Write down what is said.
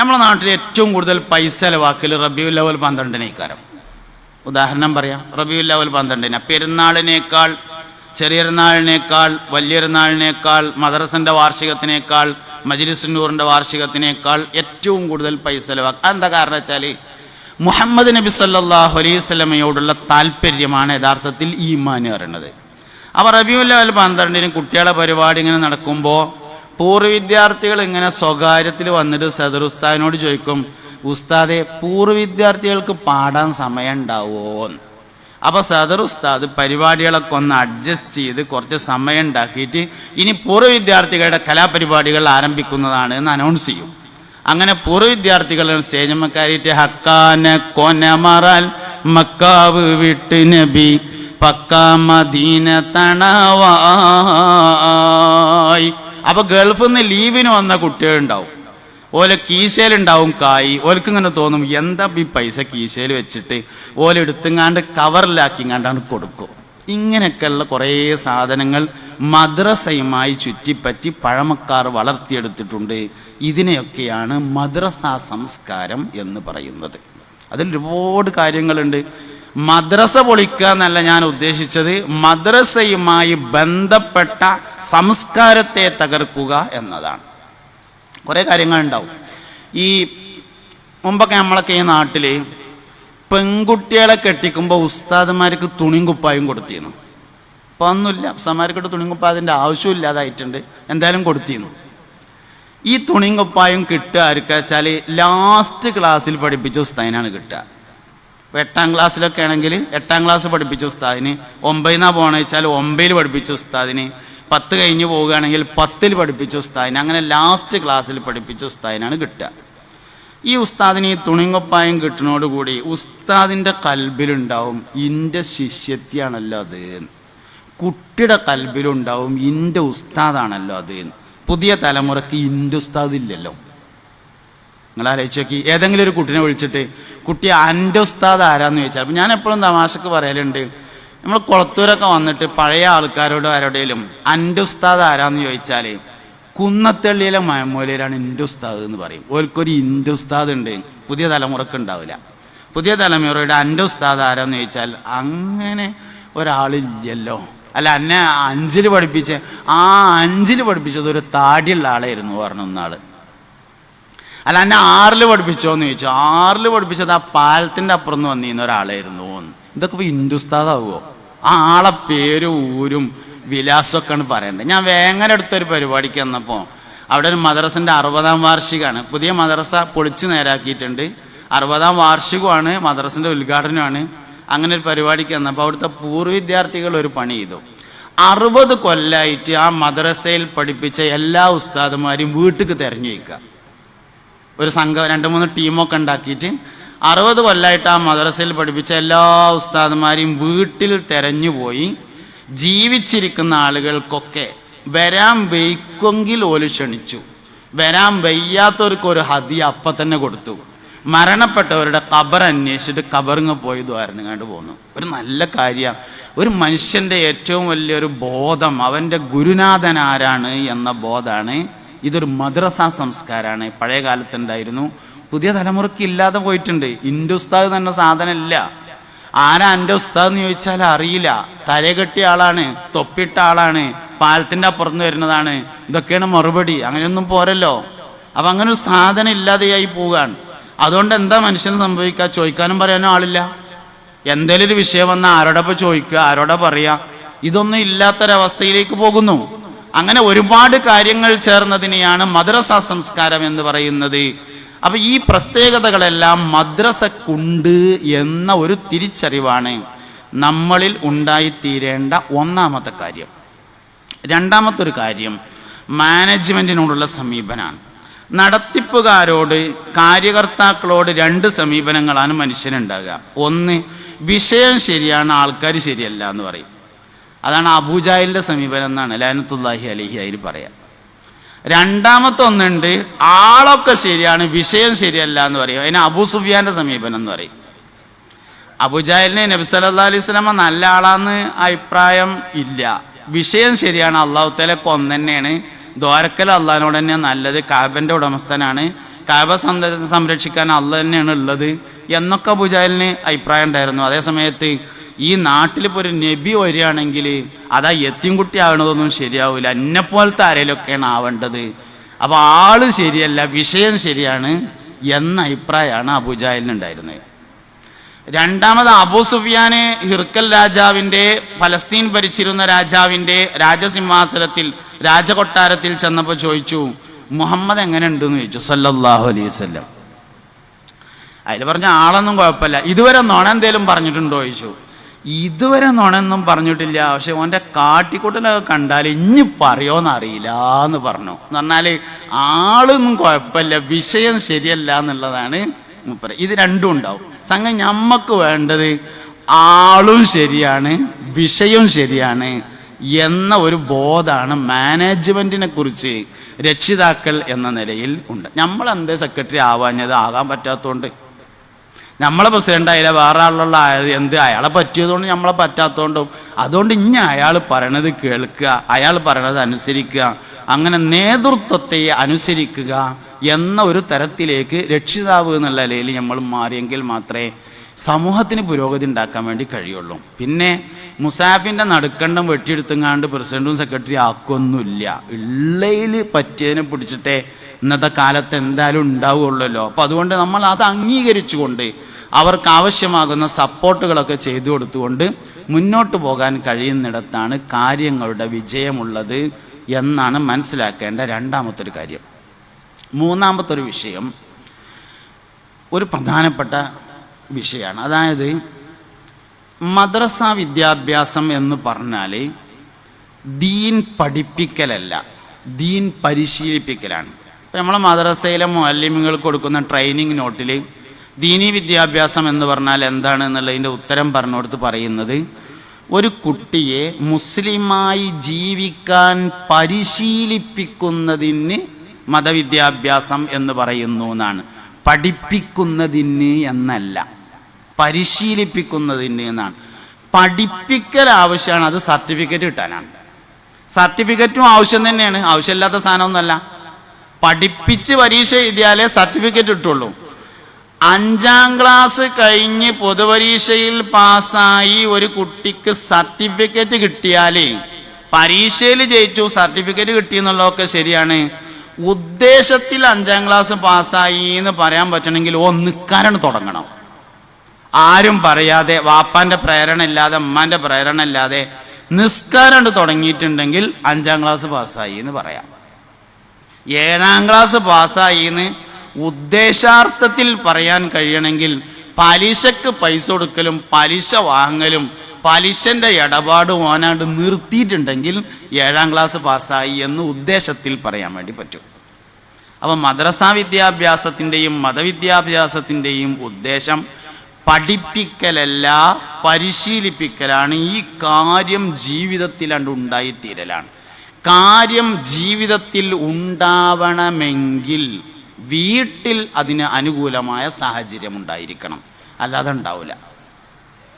നമ്മളെ നാട്ടിൽ ഏറ്റവും കൂടുതൽ പൈസ ചിലവാക്കൽ റബിയുൽ ലവൽ പന്ത്രണ്ടിനേക്കാരം. ഉദാഹരണം പറയാം. റബിയുൽ ലവൽ പന്ത്രണ്ടിന്. പെരുന്നാളിനേക്കാൾ ചെറിയരുന്നാളിനേക്കാൾ വലിയൊരുനാളിനേക്കാൾ മദ്രസന്റെ വാർഷികത്തിനേക്കാൾ മജ്ലിസുന്നൂറിന്റെ വാർഷികത്തിനേക്കാൾ ഏറ്റവും കൂടുതൽ പൈസ ചിലവാക്കുക എന്താ കാരണം വെച്ചാൽ മുഹമ്മദ് നബി സല്ലാഹു അലൈഹി താല്പര്യമാണ് യഥാർത്ഥത്തിൽ ഈമാൻ പറയുന്നത്. അപ്പോൾ റബിയുൽ പന്ത്രണ്ടിന് കുട്ടികളെ പരിപാടി ഇങ്ങനെ നടക്കുമ്പോൾ പൂർവ വിദ്യാർത്ഥികൾ ഇങ്ങനെ സ്വകാര്യത്തിൽ വന്നിട്ട് സദർ ഉസ്താദിനോട് ചോദിക്കും ഉസ്താദെ പൂർവ വിദ്യാർത്ഥികൾക്ക് പാടാൻ സമയം ഉണ്ടാവുമോ അപ്പോൾ സദർ ഉസ്താദ് പരിപാടികളൊക്കെ ഒന്ന് അഡ്ജസ്റ്റ് ചെയ്ത് കുറച്ച് സമയം ഉണ്ടാക്കിയിട്ട് ഇനി പൂർവ വിദ്യാർത്ഥികളുടെ കലാപരിപാടികൾ ആരംഭിക്കുന്നതാണ് എന്ന് അനൗൺസ് ചെയ്യും. അങ്ങനെ പൂർവ വിദ്യാർത്ഥികൾ സ്റ്റേജ് കയറിയിട്ട് ഹക്കാന കൊനമറാൽ മക്കാവ് വിട്ട് നബി പക്ക മദീന തണവായി. അപ്പൊ ഗൾഫിൽ നിന്ന് ലീവിന് വന്ന കുട്ടികളുണ്ടാവും. ഓലെ കീശയിലുണ്ടാവും കായി. ഓലക്ക് ഇങ്ങനെ തോന്നും എന്താ ഈ പൈസ കീശയിൽ വെച്ചിട്ട് ഓല എടുത്തുങ്ങാണ്ട് കവറിലാക്കിങ്ങാണ്ടാണ് കൊടുക്കും ഇങ്ങനെയൊക്കെയുള്ള കുറേ സാധനങ്ങൾ മദ്രസയുമായി ചുറ്റിപ്പറ്റി പഴമക്കാർ വളർത്തിയെടുത്തിട്ടുണ്ട്. ഇതിനെയൊക്കെയാണ് മദ്രസ സംസ്കാരം എന്ന് പറയുന്നത്. അതിൽ ഒരുപാട് കാര്യങ്ങളുണ്ട്. മദ്രസ പൊളിക്കുക എന്നല്ല ഞാൻ ഉദ്ദേശിച്ചത്. മദ്രസയുമായി ബന്ധപ്പെട്ട സംസ്കാരത്തെ തകർക്കുക എന്നതാണ്. കുറേ കാര്യങ്ങളുണ്ടാവും. ഈ മുമ്പൊക്കെ നമ്മളൊക്കെ ഈ നാട്ടിൽ പെൺകുട്ടികളെ കെട്ടിക്കുമ്പോൾ ഉസ്താദന്മാർക്ക് തുണിയും കുപ്പായും കൊടുത്തിരുന്നു. ഇപ്പം ഒന്നുമില്ല. ഉസ്താദന്മാർക്കിട്ട് തുണിയും കുപ്പായത്തിന്റെ ആവശ്യമില്ലാതായിട്ടുണ്ട് എന്തായാലും കൊടുത്തിരുന്നു. ഈ തുണിയും കുപ്പായും കിട്ടുക ആർക്കാ ലാസ്റ്റ് ക്ലാസ്സിൽ പഠിപ്പിച്ച ഉസ്താദിനാണ് കിട്ടുക. എട്ടാം ക്ലാസ്സിലൊക്കെ ആണെങ്കിൽ എട്ടാം ക്ലാസ് പഠിപ്പിച്ച ഉസ്താദിന്. ഒമ്പതിനാ പോകണമെന്ന് വെച്ചാൽ ഒമ്പതിൽ പഠിപ്പിച്ച ഉസ്താദിന്. പത്ത് കഴിഞ്ഞ് പോവുകയാണെങ്കിൽ പത്തിൽ പഠിപ്പിച്ച ഉസ്താദിന്. അങ്ങനെ ലാസ്റ്റ് ക്ലാസ്സിൽ പഠിപ്പിച്ച ഉസ്താദിനാണ് കിട്ടുക. ഈ ഉസ്താദിന് ഈ തുണിങ്കൊപ്പായം കിട്ടുന്നതോടുകൂടി ഉസ്താദിന്റെ കൽബിലുണ്ടാവും ഇന്റെ ശിഷ്യത്യാണല്ലോ അത്. കുട്ടിയുടെ കൽബിലുണ്ടാവും ഇന്റെ ഉസ്താദാണല്ലോ അത്. പുതിയ തലമുറയ്ക്ക് ഇന്റെ ഉസ്താദ് ഇല്ലല്ലോ നിങ്ങൾ ആലോചിച്ച് നോക്കി ഏതെങ്കിലും ഒരു കുട്ടിനെ വിളിച്ചിട്ട് കുട്ടി എന്റെ ഉസ്താദ് ആരാന്ന് ചോദിച്ചാൽ അപ്പം ഞാൻ എപ്പോഴും തമാശക്ക് പറയലുണ്ട്. നമ്മൾ കുളത്തൂരൊക്കെ വന്നിട്ട് പഴയ ആൾക്കാരോട് ആരോടേലും എന്റെ ഉസ്താദ് ആരാന്ന് ചോദിച്ചാൽ കുന്നത്തള്ളിയിലെ മയമൂലയിലാണ് എന്റെ ഉസ്താദ് എന്ന് പറയും. ഓൽക്കൊരു ഇന്റെ ഉസ്താദ് ഉണ്ട്. പുതിയ തലമുറയ്ക്ക് ഉണ്ടാവില്ല. പുതിയ തലമുറയുടെ എന്റെ ഉസ്താദ് ആരാന്ന് ചോദിച്ചാൽ അങ്ങനെ ഒരാളില്ലല്ലോ അല്ല എന്നെ അഞ്ചിൽ പഠിപ്പിച്ച് ആ അഞ്ചിൽ പഠിപ്പിച്ചത് ഒരു താടിയുള്ള ആളായിരുന്നു പറഞ്ഞു ഒന്നാൾ അല്ല എന്നെ ആറിൽ പഠിപ്പിച്ചോന്ന് ചോദിച്ചു. ആറിൽ പഠിപ്പിച്ചത് ആ പാലത്തിന്റെ അപ്പുറം നിന്ന് വന്നിരുന്ന ഒരാളായിരുന്നു. ഇതൊക്കെ ഇപ്പോൾ ഹിന്ദുസ്ഥാതാവുമോ ആ ആളെ പേര് ഊരും വിലാസമൊക്കെയാണ് പറയേണ്ടത് ഞാൻ വേങ്ങര അടുത്തൊരു പരിപാടിക്ക് വന്നപ്പോൾ അവിടെ ഒരു മദ്രസിന്റെ അറുപതാം വാർഷികമാണ് പുതിയ മദ്രസ പൊളിച്ച് നേരാക്കിയിട്ടുണ്ട്. അറുപതാം വാർഷികമാണ് മദ്രസിന്റെ ഉദ്ഘാടനമാണ് അങ്ങനെ ഒരു പരിപാടിക്ക് വന്നപ്പോൾ അവിടുത്തെ പൂർവ വിദ്യാർത്ഥികൾ ഒരു പണി ചെയ്തു. അറുപത് കൊല്ലായിട്ട് ആ മദ്രസയിൽ പഠിപ്പിച്ച എല്ലാ ഉസ്താദുമാരും വീട്ടിലേക്ക് തിരഞ്ഞു വയ്ക്കുക. ഒരു സംഘം രണ്ട് മൂന്ന് ടീമൊക്കെ ഉണ്ടാക്കിയിട്ട് അറുപത് കൊല്ലമായിട്ട് ആ മദ്രസയിൽ പഠിപ്പിച്ച എല്ലാ ഉസ്താദന്മാരെയും വീട്ടിൽ തെരഞ്ഞു പോയി ജീവിച്ചിരിക്കുന്ന ആളുകൾക്കൊക്കെ വരാൻ വയ്ക്കുമെങ്കിൽ ഓൽ ക്ഷണിച്ചു. വരാൻ വയ്യാത്തവർക്ക് ഒരു ഹതി അപ്പം തന്നെ കൊടുത്തു. മരണപ്പെട്ടവരുടെ കബർ അന്വേഷിച്ചിട്ട് കബറിങ്ങ് പോയി ദ്വാരന്ന് കണ്ട് പോന്നു. ഒരു നല്ല കാര്യമാണ് ഒരു മനുഷ്യന്റെ ഏറ്റവും വലിയൊരു ബോധം അവന്റെ ഗുരുനാഥൻ ആരാണ് എന്ന ബോധമാണ് ഇതൊരു മദ്രസ സംസ്കാരമാണ് പഴയ കാലത്തുണ്ടായിരുന്നു പുതിയ തലമുറയ്ക്ക് ഇല്ലാതെ പോയിട്ടുണ്ട്. ഇന്റെ തന്നെ സാധനമില്ല. ആരാ എന്റെ ഉസ്താദ് എന്ന് ചോദിച്ചാൽ അറിയില്ല. തലകെട്ടിയ ആളാണ് തൊപ്പിട്ട ആളാണ് പാലത്തിന്റെ അപ്പുറത്ത് വരുന്നതാണ്. ഇതൊക്കെയാണ് മറുപടി. അങ്ങനെയൊന്നും പോരല്ലോ. അപ്പം അങ്ങനെ ഒരു സാധനം ഇല്ലാതെയായി പോവുകയാണ്. അതുകൊണ്ട് എന്താ മനുഷ്യന് സംഭവിക്കുക? ചോദിക്കാനും പറയാനും ആളില്ല. എന്തെങ്കിലും ഒരു വിഷയം വന്നാൽ ആരോടൊപ്പം ചോദിക്കുക? ആരോടാ പറയുക ഇതൊന്നും ഇല്ലാത്തൊരവസ്ഥയിലേക്ക് പോകുന്നു. അങ്ങനെ ഒരുപാട് കാര്യങ്ങൾ ചേർന്നതിനെയാണ് മദ്രസ സംസ്കാരം എന്ന് പറയുന്നത്. അപ്പൊ ഈ പ്രത്യേകതകളെല്ലാം മദ്രസക്കുണ്ട് എന്ന ഒരു തിരിച്ചറിവാണ് നമ്മളിൽ ഉണ്ടായിത്തീരേണ്ട ഒന്നാമത്തെ കാര്യം. രണ്ടാമത്തെ ഒരു കാര്യം മാനേജ്മെന്റിനോടുള്ള സമീപനമാണ് നടത്തിപ്പുകാരോട് കാര്യകർത്താക്കളോട് രണ്ട് സമീപനങ്ങളാണ് മനുഷ്യനുണ്ടാകുക. ഒന്ന് വിഷയം ശരിയാണ് ആൾക്കാർ ശരിയല്ല എന്ന് പറയും. അതാണ് അബൂജാഹിലിന്റെ സമീപനം എന്നാണ് ലാനത്തുല്ലാഹി അലഹി അതിൽ പറയാം. രണ്ടാമത്തെ ഒന്നുണ്ട് ആളൊക്കെ ശരിയാണ് വിഷയം ശരിയല്ല എന്ന് പറയും. അതിന് അബൂ സുഫിയാന്റെ സമീപനം എന്ന് പറയും. അബുജാഹിലിനെ നബി സല്ലാ അലൈഹി സ്വലമ നല്ല ആളാന്ന് അഭിപ്രായം ഇല്ല. വിഷയം ശരിയാണ് അള്ളാഹു തല കൊന്നെയാണ് ദ്വാരക്കൽ അള്ളാഹിനോട് തന്നെ നല്ലത് കാബന്റെ ഉടമസ്ഥനാണ്. കാബ സംരക്ഷിക്കാൻ അല്ല തന്നെയാണ് ഉള്ളത് എന്നൊക്കെ അബുജാലിന് അഭിപ്രായം ഉണ്ടായിരുന്നു. അതേ സമയത്ത് ഈ നാട്ടിൽ ഇപ്പോൾ ഒരു നബി വരികയാണെങ്കിൽ അതാ എത്തിൻകുട്ടി ആവണതൊന്നും ശരിയാവില്ല എന്നെപ്പോലത്തെ ആരെങ്കിലുമൊക്കെയാണ് ആവേണ്ടത്. അപ്പോൾ ആൾ ശരിയല്ല വിഷയം ശരിയാണ് എന്ന അഭിപ്രായമാണ് അബുജാലിനുണ്ടായിരുന്നത് രണ്ടാമത് അബൂ സുഫിയാന് ഹിർക്കൽ രാജാവിന്റെ ഫലസ്തീൻ ഭരിച്ചിരുന്ന രാജാവിന്റെ രാജസിംഹാസനത്തിൽ രാജകൊട്ടാരത്തിൽ ചെന്നപ്പോൾ ചോദിച്ചു മുഹമ്മദ് എങ്ങനെ ഉണ്ടെന്ന് ചോദിച്ചു? സല്ലല്ലാഹു അലൈഹി വസല്ലം. അതിൽ പറഞ്ഞ ആളൊന്നും കുഴപ്പമില്ല. ഇതുവരെ നോണെന്തേലും പറഞ്ഞിട്ടുണ്ടോ? ചോദിച്ചു. ഇതുവരെ നുണയൊന്നും പറഞ്ഞിട്ടില്ല. പക്ഷെ ഓന്റെ കാട്ടിക്കൂട്ടലൊക്കെ കണ്ടാൽ ഇനി അറിയില്ല എന്ന് പറഞ്ഞു. എന്ന് പറഞ്ഞാൽ ആളൊന്നും കുഴപ്പമില്ല വിഷയം ശരിയല്ല എന്നുള്ളതാണ് മുപ്പര ഇത് രണ്ടും ഉണ്ടാവും. സംഘം ഞമ്മക്ക് വേണ്ടത് ആളും ശരിയാണ് വിഷയവും ശരിയാണ് എന്ന ഒരു ബോധമാണ് മാനേജ്മെന്റിനെ കുറിച്ച് രക്ഷിതാക്കൾ എന്ന നിലയിൽ ഉണ്ട്. നമ്മൾ എന്തേ സെക്രട്ടറി ആവാഞ്ഞത് ആകാൻ പറ്റാത്തതുകൊണ്ട്. നമ്മളെ പ്രസിഡന്റ് ആയാലും വേറെ ആളുള്ള എന്ത് അയാളെ പറ്റിയതുകൊണ്ട് നമ്മളെ പറ്റാത്തതുകൊണ്ടും അതുകൊണ്ട് ഇനി അയാൾ പറയണത് കേൾക്കുക അയാൾ പറയണത് അനുസരിക്കുക അങ്ങനെ നേതൃത്വത്തെ അനുസരിക്കുക എന്ന ഒരു തരത്തിലേക്ക് രക്ഷിതാവ് എന്നുള്ള നിലയിൽ നമ്മൾ മാറിയെങ്കിൽ മാത്രമേ സമൂഹത്തിന് പുരോഗതി ഉണ്ടാക്കാൻ വേണ്ടി കഴിയുള്ളൂ. പിന്നെ മുസാഫിന്റെ നടുക്കണ്ടം വെട്ടിയെടുത്തങ്ങാണ്ട് പ്രസിഡന്റും സെക്രട്ടറി ആക്കൊന്നുമില്ല. ഉള്ളയിൽ പറ്റിയതിനെ പിടിച്ചിട്ടേ ഇന്നത്തെ കാലത്ത് എന്തായാലും ഉണ്ടാവുകയുള്ളല്ലോ. അപ്പോൾ അതുകൊണ്ട് നമ്മൾ അത് അംഗീകരിച്ചുകൊണ്ട് അവർക്ക് ആവശ്യമാകുന്ന സപ്പോർട്ടുകളൊക്കെ ചെയ്തു കൊടുത്തുകൊണ്ട് മുന്നോട്ട് പോകാൻ കഴിയുന്നിടത്താണ് കാര്യങ്ങളുടെ വിജയമുള്ളത് എന്നാണ് മനസ്സിലാക്കേണ്ട രണ്ടാമത്തെ ഒരു കാര്യം. മൂന്നാമത്തെ ഒരു വിഷയം ഒരു പ്രധാനപ്പെട്ട വിഷയമാണ്. അതായത് മദ്രസ വിദ്യാഭ്യാസം എന്ന് പറഞ്ഞാൽ ദീൻ പഠിപ്പിക്കലല്ല ദീൻ പരിശീലിപ്പിക്കലാണ്. ഇപ്പം നമ്മളെ മദ്രസയിലെ മുഅല്ലിമുകൾ കൊടുക്കുന്ന ട്രെയിനിങ് നോട്ടിൽ ദീനി വിദ്യാഭ്യാസം എന്ന് പറഞ്ഞാൽ എന്താണ് എന്നുള്ളതിന്റെ ഉത്തരം പറഞ്ഞുകൊടുത്ത് പറയുന്നത് ഒരു കുട്ടിയെ മുസ്ലിമായി ജീവിക്കാൻ പരിശീലിപ്പിക്കുന്നതിന് മതവിദ്യാഭ്യാസം എന്ന് പറയുന്നു എന്നാണ്. പഠിപ്പിക്കുന്നതിന് എന്നല്ല. പരിശീലിപ്പിക്കുന്നതിന് എന്നാണ്. പഠിപ്പിക്കൽ ആവശ്യമാണ് അത് സർട്ടിഫിക്കറ്റ് കിട്ടാനാണ്. സർട്ടിഫിക്കറ്റും ആവശ്യം തന്നെയാണ്. ആവശ്യമില്ലാത്ത സാധനമൊന്നുമല്ല. പഠിപ്പിച്ച് പരീക്ഷ എഴുതിയാലേ സർട്ടിഫിക്കറ്റ് ഇട്ടുള്ളൂ അഞ്ചാം ക്ലാസ് കഴിഞ്ഞ് പൊതുപരീക്ഷയിൽ പാസ്സായി ഒരു കുട്ടിക്ക് സർട്ടിഫിക്കറ്റ് കിട്ടിയാലേ പരീക്ഷയിൽ ജയിച്ചു സർട്ടിഫിക്കറ്റ് കിട്ടി എന്നുള്ളതൊക്കെ ശരിയാണ്. ഉദ്ദേശത്തിൽ അഞ്ചാം ക്ലാസ് പാസ്സായി എന്ന് പറയാൻ പറ്റണമെങ്കിൽ ഓ നിൽക്കാനാണ് തുടങ്ങണം. ആരും പറയാതെ വാപ്പാന്റെ പ്രേരണ ഇല്ലാതെ അമ്മാന്റെ പ്രേരണ ഇല്ലാതെ നിസ്കാരം തുടങ്ങിയിട്ടുണ്ടെങ്കിൽ അഞ്ചാം ക്ലാസ് പാസ്സായി എന്ന് പറയാം. ഏഴാം ക്ലാസ് പാസ്സായി എന്ന് ഉദ്ദേശാർത്ഥത്തിൽ പറയാൻ കഴിയണമെങ്കിൽ പലിശക്ക് പൈസ കൊടുക്കലും പലിശ വാങ്ങലും പലിശന്റെ ഇടപാട് ഓനാണ്ട് നിർത്തിയിട്ടുണ്ടെങ്കിൽ ഏഴാം ക്ലാസ് പാസ്സായി എന്ന് ഉദ്ദേശത്തിൽ പറയാൻ വേണ്ടി പറ്റും. അപ്പോൾ മദ്രസ വിദ്യാഭ്യാസത്തിന്റെയും മതവിദ്യാഭ്യാസത്തിന്റെയും ഉദ്ദേശം പഠിപ്പിക്കലല്ല പരിശീലിപ്പിക്കലാണ്. ഈ കാര്യം ജീവിതത്തിലാണ്ട് ഉണ്ടായിത്തീരലാണ്. കാര്യം ജീവിതത്തിൽ ഉണ്ടാവണമെങ്കിൽ വീട്ടിൽ അതിന് അനുകൂലമായ സാഹചര്യം ഉണ്ടായിരിക്കണം അല്ലാതെ ഉണ്ടാവില്ല